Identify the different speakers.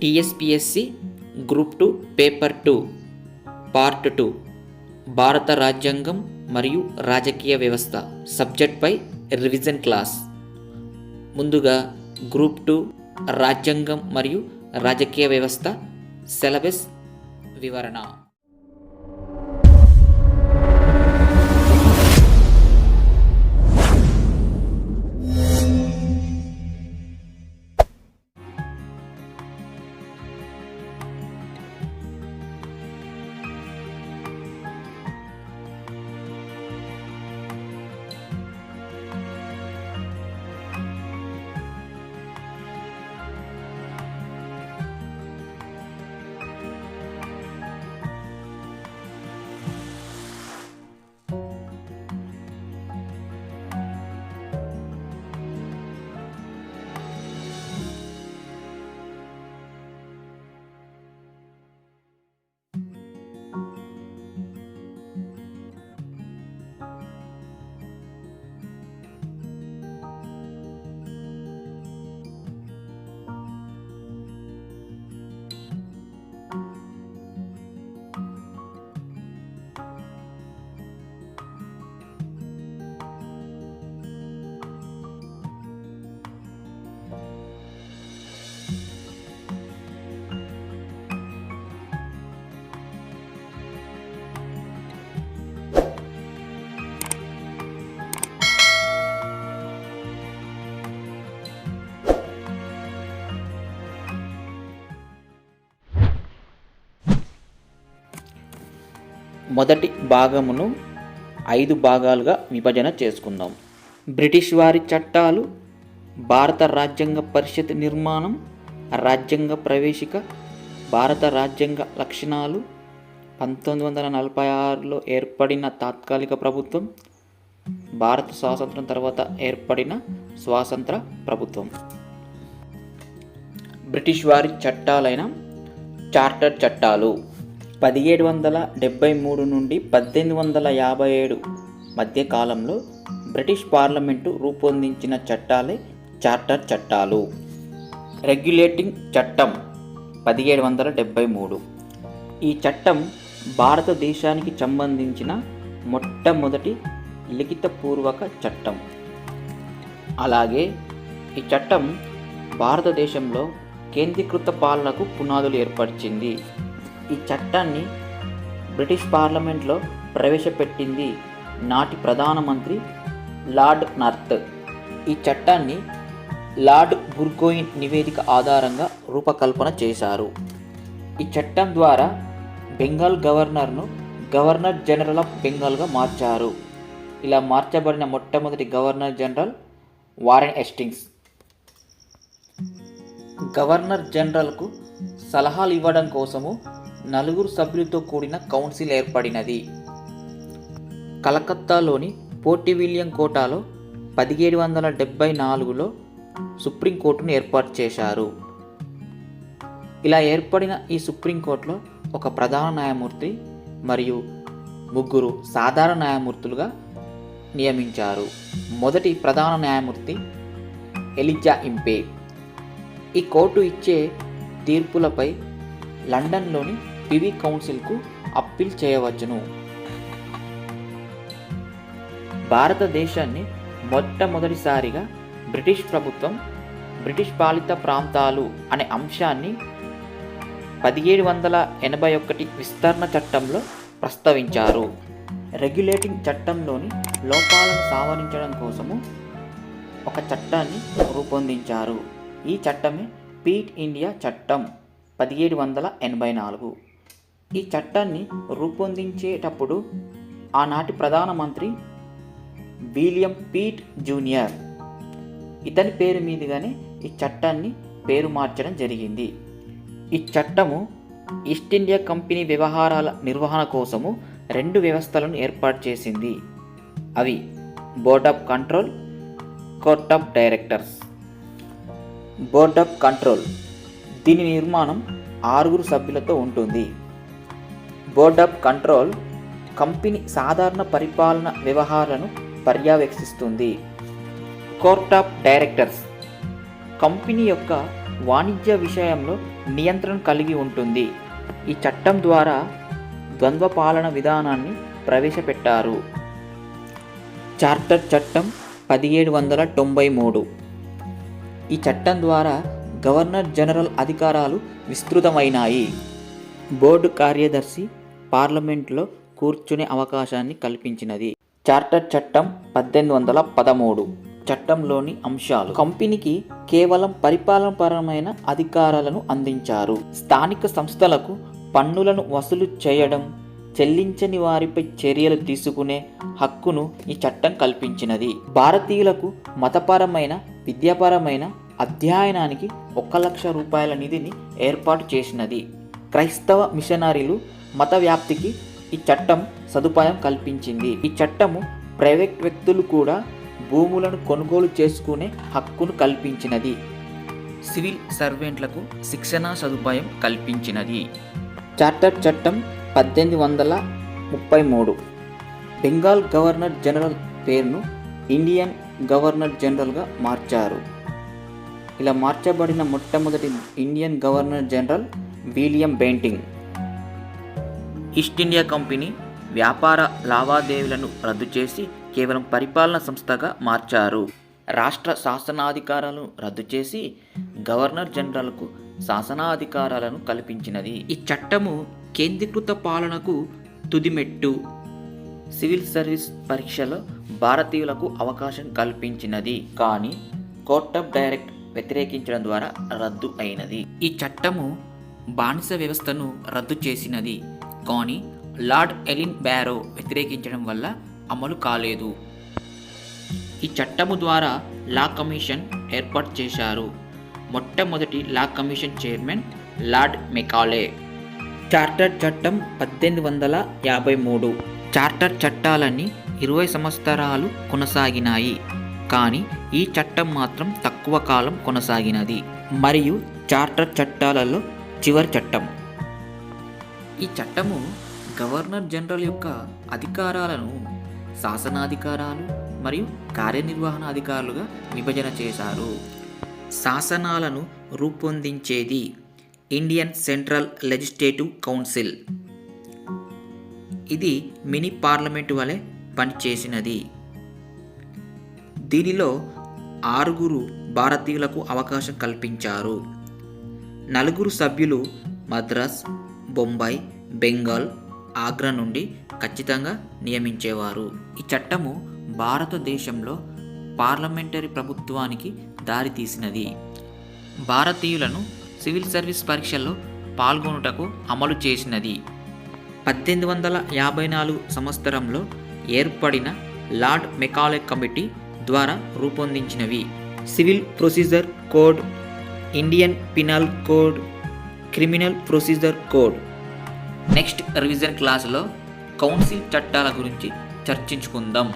Speaker 1: TSPSC group two paper two part two భారత రాజ్యాంగం మరియు రాజకీయ వ్యవస్థ సబ్జెక్ట్పై రివిజన్ క్లాస్. ముందుగా గ్రూప్ టూ రాజ్యాంగం మరియు రాజకీయ వ్యవస్థ సిలబస్ వివరణ. మొదటి భాగమును ఐదు భాగాలుగా విభజన చేసుకుందాం. బ్రిటిష్ వారి చట్టాలు భారత రాజ్యాంగ పరిషత్ నిర్మాణం రాజ్యాంగ ప్రవేశిక భారత రాజ్యాంగ లక్షణాలు పంతొమ్మిది వందల నలభై ఆరులో ఏర్పడిన తాత్కాలిక ప్రభుత్వం భారత స్వాతంత్రం తర్వాత ఏర్పడిన స్వాతంత్ర ప్రభుత్వం. బ్రిటిష్ వారి చట్టాలైన చార్టర్ చట్టాలు. పదిహేడు వందల డెబ్బై మూడు నుండి పద్దెనిమిది వందల యాభై ఏడు మధ్య కాలంలో బ్రిటిష్ పార్లమెంటు రూపొందించిన చట్టాలే చార్టర్ చట్టాలు. రెగ్యులేటింగ్ చట్టం పదిహేడు వందల డెబ్బై మూడు. ఈ చట్టం భారతదేశానికి సంబంధించిన మొట్టమొదటి లిఖితపూర్వక చట్టం. అలాగే ఈ చట్టం భారతదేశంలో కేంద్రీకృత పాలనకు పునాదులు ఏర్పరిచింది. ఈ చట్టాన్ని బ్రిటిష్ పార్లమెంట్లో ప్రవేశపెట్టింది నాటి ప్రధానమంత్రి లార్డ్ నర్త్. ఈ చట్టాన్ని లార్డ్ బుర్గోయిన్ నివేదిక ఆధారంగా రూపకల్పన చేశారు. ఈ చట్టం ద్వారా బెంగాల్ గవర్నర్ను గవర్నర్ జనరల్ ఆఫ్ బెంగాల్గా మార్చారు. ఇలా మార్చబడిన మొట్టమొదటి governor general Warren Hastings governor జనరల్కు సలహాలు ఇవ్వడం కోసము నలుగురు సభ్యులతో కూడిన కౌన్సిల్ ఏర్పడినది. కలకత్తాలోని పోర్టి విలియం కోటాలో పదిహేడు వందల డెబ్బై నాలుగులో సుప్రీంకోర్టును ఏర్పాటు చేశారు. ఇలా ఏర్పడిన ఈ సుప్రీంకోర్టులో ఒక ప్రధాన న్యాయమూర్తి మరియు ముగ్గురు సాధారణ న్యాయమూర్తులుగా నియమించారు. మొదటి ప్రధాన న్యాయమూర్తి ఎలిజా ఇంపే. ఈ కోర్టు ఇచ్చే తీర్పులపై లండన్లోని పివి కౌన్సిల్కు అప్పీల్ చేయవచ్చును. భారతదేశాన్ని మొట్టమొదటిసారిగా బ్రిటిష్ ప్రభుత్వం బ్రిటిష్ పాలిత ప్రాంతాలు అనే అంశాన్ని పదిహేడు వందల ఎనభై ఒకటి విస్తరణ చట్టంలో ప్రస్తావించారు. రెగ్యులేటింగ్ చట్టంలోని లోపాలను సావరించడం కోసము ఒక చట్టాన్ని రూపొందించారు. ఈ చట్టమే పీట్ ఇండియా చట్టం పదిహేడు వందల ఎనభై నాలుగు. ఈ చట్టాన్ని రూపొందించేటప్పుడు ఆనాటి ప్రధానమంత్రి విలియం పీట్ జూనియర్. ఇతని పేరు మీదుగానే ఈ చట్టాన్ని పేరు మార్చడం జరిగింది. ఈ చట్టము ఈస్ట్ ఇండియా కంపెనీ వ్యవహారాల నిర్వహణ కోసము రెండు వ్యవస్థలను ఏర్పాటు చేసింది. అవి board of control court of directors. Board of control. దీని నిర్మాణం ఆరుగురు సభ్యులతో ఉంటుంది. బోర్డ్ ఆఫ్ కంట్రోల్ కంపెనీ సాధారణ పరిపాలన వ్యవహారాలను పర్యవేక్షిస్తుంది. కోర్ట్ ఆఫ్ డైరెక్టర్స్ కంపెనీ యొక్క వాణిజ్య విషయంలో నియంత్రణ కలిగి ఉంటుంది. ఈ చట్టం ద్వారా ద్వంద్వ పాలన విధానాన్ని ప్రవేశపెట్టారు. చార్టర్ చట్టం పదిహేడు వందల తొంభై మూడు. ఈ చట్టం ద్వారా గవర్నర్ జనరల్ అధికారాలు విస్తృతమైనాయి. బోర్డు కార్యదర్శి పార్లమెంట్లో కూర్చునే అవకాశాన్ని కల్పించినది. చార్టర్ చట్టం పద్దెనిమిది వందల పదమూడు. చట్టంలోని అంశాలు. కంపెనీకి కేవలం పరిపాలనపరమైన అధికారాలను అందించారు. స్థానిక సంస్థలకు పన్నులను వసూలు చేయడం చెల్లించని వారిపై చర్యలు తీసుకునే హక్కును ఈ చట్టం కల్పించినది. భారతీయులకు మతపరమైన విద్యాపరమైన అధ్యయనానికి ఒక లక్ష రూపాయల నిధిని ఏర్పాటు చేసినది. క్రైస్తవ మిషనరీలు మత వ్యాప్తికి ఈ చట్టం సదుపాయం కల్పించింది. ఈ చట్టము ప్రైవేట్ వ్యక్తులు కూడా భూములను కొనుగోలు చేసుకునే హక్కును కల్పించినది. సివిల్ సర్వెంట్లకు శిక్షణా సదుపాయం కల్పించినది. చార్టర్ చట్టం పద్దెనిమిది వందల ముప్పై మూడు బెంగాల్ గవర్నర్ జనరల్ పేరును ఇండియన్ గవర్నర్ జనరల్గా మార్చారు. ఇలా మార్చబడిన మొట్టమొదటి Indian governor general William Bentinck. India company వ్యాపార లావాదేవీలను రద్దు చేసి కేవలం పరిపాలన సంస్థగా మార్చారు. రాష్ట్ర శాసనాధికారాలను రద్దు చేసి గవర్నర్ జనరల్కు శాసనాధికారాలను కల్పించినది. ఈ చట్టము కేంద్రీకృత పాలనకు తుదిమెట్టు. సివిల్ సర్వీస్ పరీక్షలో భారతీయులకు అవకాశం కల్పించినది. కానీ కోర్ట్ ఆఫ్ డైరెక్ట్ వ్యతిరేకించడం ద్వారా రద్దు అయినది. ఈ చట్టము బానిస వ్యవస్థను రద్దు చేసినది. కానీ లార్డ్ ఎలిన్ బ్యారో వ్యతిరేకించడం వల్ల అమలు కాలేదు. ఈ చట్టము ద్వారా లా కమిషన్ ఏర్పాటు చేశారు. మొట్టమొదటి law commission chairman Lord Macaulay. Charter చట్టం పద్దెనిమిది వందల యాభై మూడు. చార్టర్ చట్టాలన్నీ ఇరవై సంవత్సరాలు కొనసాగినాయి. కానీ ఈ చట్టం మాత్రం తక్కువ కాలం కొనసాగినది. మరియు చార్టర్ చట్టాలలో చివరి చట్టం. ఈ చట్టము గవర్నర్ జనరల్ యొక్క అధికారాలను శాసనాధికారాలు మరియు కార్యనిర్వహణ అధికారులుగా విభజన చేశారు. శాసనాలను రూపొందించేది ఇండియన్ సెంట్రల్ లెజిస్లేటివ్ కౌన్సిల్. ఇది మినీ పార్లమెంటు వలె పనిచేసినది. దీనిలో ఆరుగురు భారతీయులకు అవకాశం కల్పించారు. నలుగురు సభ్యులు మద్రాస్ బొంబాయి బెంగాల్ ఆగ్రా నుండి ఖచ్చితంగా నియమించేవారు. ఈ చట్టము భారతదేశంలో పార్లమెంటరీ ప్రభుత్వానికి దారితీసినది భారతీయులను సివిల్ సర్వీస్ పరీక్షల్లో పాల్గొనుటకు అమలు చేసినది. పద్దెనిమిది వందల యాభై నాలుగు సంవత్సరంలో ఏర్పడిన లార్డ్ మెకాలే కమిటీ ద్వారా రూపొందించినవి. Civil procedure code Indian penal code criminal procedure code. Next revision క్లాసులో కౌన్సిల్ చట్టాల గురించి చర్చించుకుందాం.